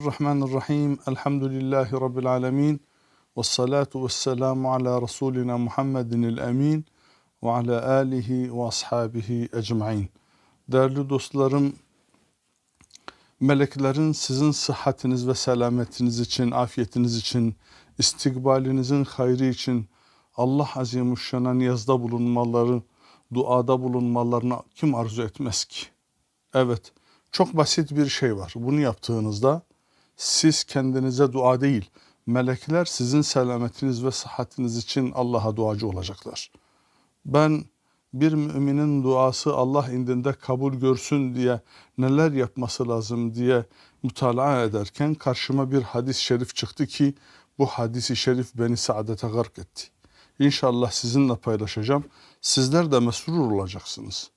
Bismillahirrahmanirrahim. Elhamdülillahi Rabbil alemin. Ve salatu ve selamu ala Resulina Muhammedin emin ve ala alihi ve ashabihi ecmain. Değerli dostlarım, meleklerin sizin sıhhatiniz ve selametiniz için, afiyetiniz için, istikbalinizin hayrı için Allah Azimuşşan'a niyazda bulunmaları, duada bulunmalarını kim arzu etmez ki? Evet, çok basit bir şey var. Bunu yaptığınızda siz kendinize dua değil, melekler sizin selametiniz ve sıhhatiniz için Allah'a duacı olacaklar. Ben bir müminin duası Allah indinde kabul görsün diye neler yapması lazım diye mutalaa ederken karşıma bir hadis-i şerif çıktı ki bu hadisi şerif beni saadete gark etti. İnşallah sizinle paylaşacağım. Sizler de mesrur olacaksınız.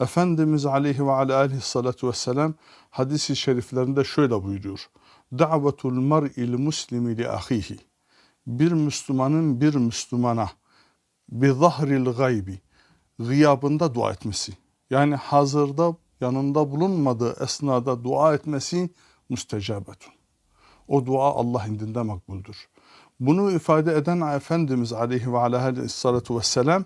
Efendimiz aleyhi ve aleyhi salatu vesselam hadisi şeriflerinde şöyle buyuruyor. Da'vetul mer'il muslimi li ahihi. Bir Müslümanın bir Müslümana bi zahril gaybi gıyabında dua etmesi. Yani hazırda yanında bulunmadığı esnada dua etmesi müstecabetun. O dua Allah indinde makbuldür. Bunu ifade eden Efendimiz aleyhi ve aleyhissalatu vesselam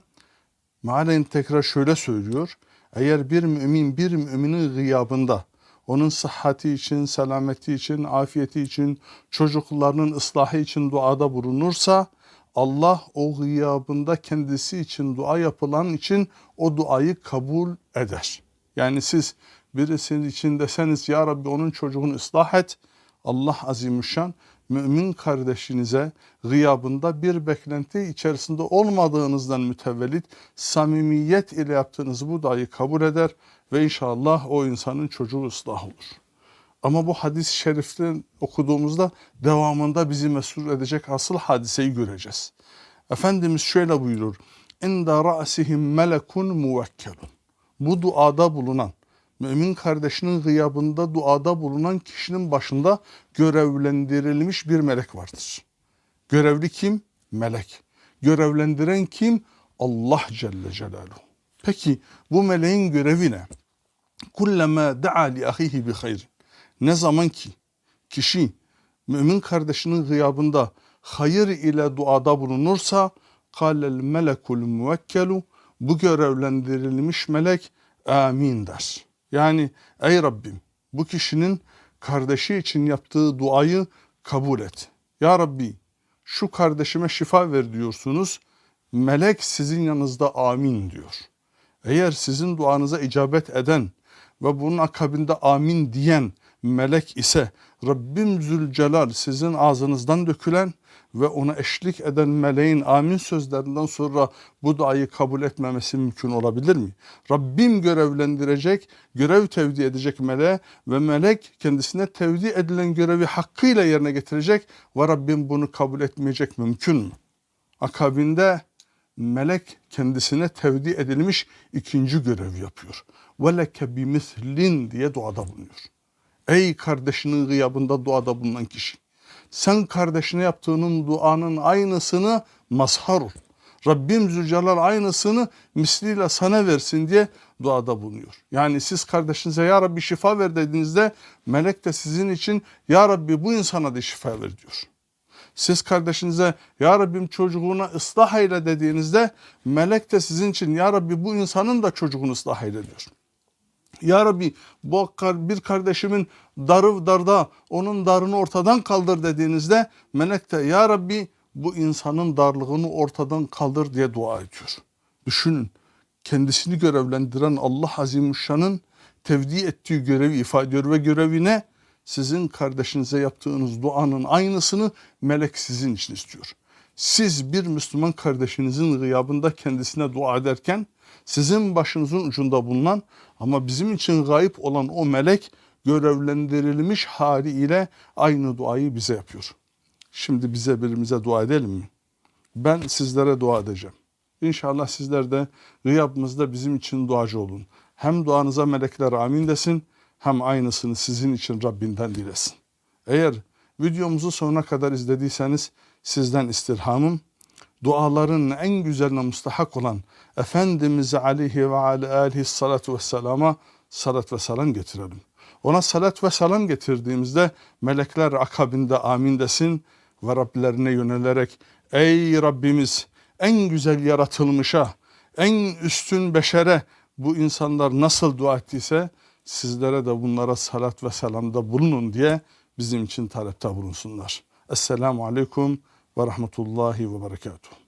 mealen tekrar şöyle söylüyor. Eğer bir mümin bir müminin gıyabında onun sıhhati için, selameti için, afiyeti için, çocuklarının ıslahı için duada bulunursa Allah o gıyabında kendisi için dua yapılan için o duayı kabul eder. Yani siz birisinin için deseniz ya Rabbi onun çocuğunu ıslah et. Allah azimüşşan mümin kardeşinize gıyabında bir beklenti içerisinde olmadığınızdan mütevellit samimiyet ile yaptığınız bu duayı kabul eder ve inşallah o insanın çocuğu ıslah olur. Ama bu hadis-i şeriften okuduğumuzda devamında bizi mesut edecek asıl hadiseyi göreceğiz. Efendimiz şöyle buyurur. İnda ra'sihim melekun muvekkelun. Bu duada bulunan, mümin kardeşinin gıyabında duada bulunan kişinin başında görevlendirilmiş bir melek vardır. Görevli kim? Melek. Görevlendiren kim? Allah Celle Celaluhu. Peki bu meleğin görevi ne? Kullama da'a li ahihi bi hayr. Ne zaman ki kişi mümin kardeşinin gıyabında hayır ile duada bulunursa kâlel melekul muvekkelu bu görevlendirilmiş melek amin der. Yani ey Rabbim bu kişinin kardeşi için yaptığı duayı kabul et. Ya Rabbi şu kardeşime şifa ver diyorsunuz. Melek sizin yanınızda amin diyor. Eğer sizin duanıza icabet eden ve bunun akabinde amin diyen melek ise Rabbim Zülcelal sizin ağzınızdan dökülen ve ona eşlik eden meleğin amin sözlerinden sonra bu duayı kabul etmemesi mümkün olabilir mi? Rabbim görevlendirecek, görev tevdi edecek meleğe ve melek kendisine tevdi edilen görevi hakkıyla yerine getirecek ve Rabbim bunu kabul etmeyecek mümkün mü? Akabinde melek kendisine tevdi edilmiş ikinci görev yapıyor. Veleke bimislin diye duada bulunuyor. Ey kardeşinin gıyabında duada bulunan kişi. Sen kardeşine yaptığının duanın aynısını mazhar ol. Rabbim Zülcelal aynısını misliyle sana versin diye duada bulunuyor. Yani siz kardeşinize ya Rabbi şifa ver dediğinizde melek de sizin için ya Rabbi bu insana da şifa ver diyor. Siz kardeşinize ya Rabbim çocuğuna ıslah eyle dediğinizde melek de sizin için ya Rabbi bu insanın da çocuğunu ıslah eyle diyor. Ya Rabbi bu bir kardeşimin darı darda onun darını ortadan kaldır dediğinizde melek de Ya Rabbi bu insanın darlığını ortadan kaldır diye dua ediyor. Düşünün kendisini görevlendiren Allah Azimuşşan'ın tevdi ettiği görevi ifade ediyor ve görevi ne? Sizin kardeşinize yaptığınız duanın aynısını melek sizin için istiyor. Siz bir Müslüman kardeşinizin gıyabında kendisine dua ederken sizin başınızın ucunda bulunan ama bizim için gayip olan o melek görevlendirilmiş haliyle aynı duayı bize yapıyor. Şimdi bize birimize dua edelim mi? Ben sizlere dua edeceğim. İnşallah sizler de gıyabımızda bizim için duacı olun. Hem duanıza melekler amin desin hem aynısını sizin için Rabbinden dilesin. Eğer videomuzu sonuna kadar izlediyseniz sizden istirhamım duaların en güzeline mustahak olan Efendimiz aleyhi ve aleyhi salatu vesselama salat ve selam getirelim. Ona salat ve selam getirdiğimizde melekler akabinde amin desin ve Rablerine yönelerek ey Rabbimiz en güzel yaratılmışa, en üstün beşere bu insanlar nasıl dua ettiyse sizlere de bunlara salat ve selamda bulunun diye bizim için talepte bulunsunlar. Esselamu Aleyküm ve Rahmetullahi ve Berekatuhu.